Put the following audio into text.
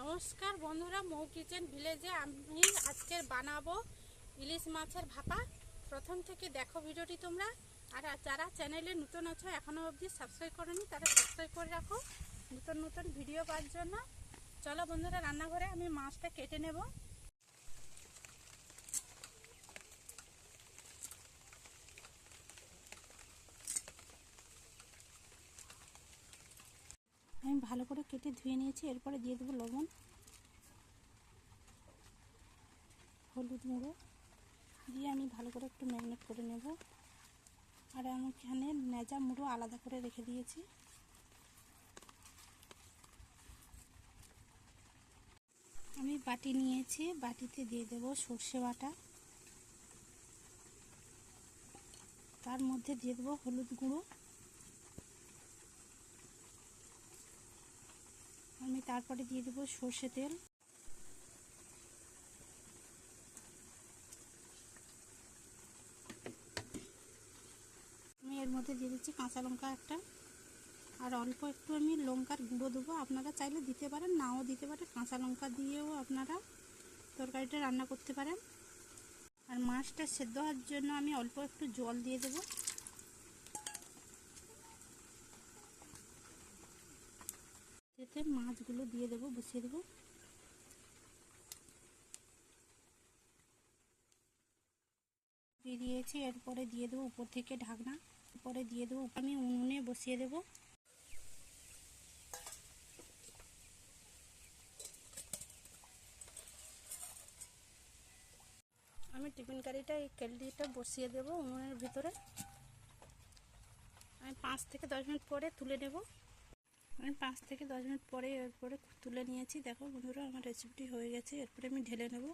নমস্কার বন্ধুরা, মৌ কিচেন ভিলেজে আমি আজকে বানাবো ইলিশ মাছের ভাপা। প্রথম থেকে দেখো ভিডিওটি তোমরা। আর যারা চ্যানেলে নতুন আছো এখনও অবধি সাবস্ক্রাইব করনি, তারা সাবস্ক্রাইব করে রাখো। নতুন নতুন ভিডিও পাওয়ার জন্য। চলো বন্ধুরা, রান্নাঘরে আমি মাছটা কেটে নেব। ভালো করে কেটে ধুয়ে নিয়েছি, এরপরে দিয়ে দেবো লবণ। হলুদ গুঁড়ো। দিয়ে আমি ভালো করে একটু ম্যারিনেট করে নেব। আর আমি এখানে নেজা মুড়ো আলাদা করে রেখে দিয়েছি। আমি বাটি নিয়েছি, বাটিতে দিয়ে দেব সর্ষে বাটা। তার মধ্যে দিয়ে দেবো হলুদ গুঁড়ো আমি তারপরে দিয়ে দেবো সর্ষে তেল। আমি এর মধ্যে দিয়ে দিচ্ছি কাঁচা লঙ্কা একটা। আর অল্প একটু আমি লঙ্কার গুঁড়ো দেবো। আপনারা চাইলে দিতে পারেন, নাও দিতে পারেন। কাঁচা লঙ্কা দিয়েও আপনারা তরকারিটা রান্না করতে পারেন। আর মাছটা সেদ্ধ হওয়ার জন্য আমি অল্প একটু জল দিয়ে দেবো। এতে মাছগুলো দিয়ে দেবো, বসিয়ে দেবো। দিয়ে দিয়েছি, এরপরে দিয়ে দেবো উপর থেকে ঢাকনা। পরে দিয়ে দেবো, আমি উনুনে বসিয়ে দেবো। আমি টিফিন কারিটা, এই কেলডিটা বসিয়ে দেবো উনুনের ভিতরে। আমি পাঁচ থেকে দশ মিনিট পরে তুলে নেব। আমি পাঁচ থেকে দশ মিনিট পরে এরপরে তুলে নিয়েছি। দেখো বন্ধুরা, আমার রেসিপিটি হয়ে গেছে। এরপরে আমি ঢেলে নেব।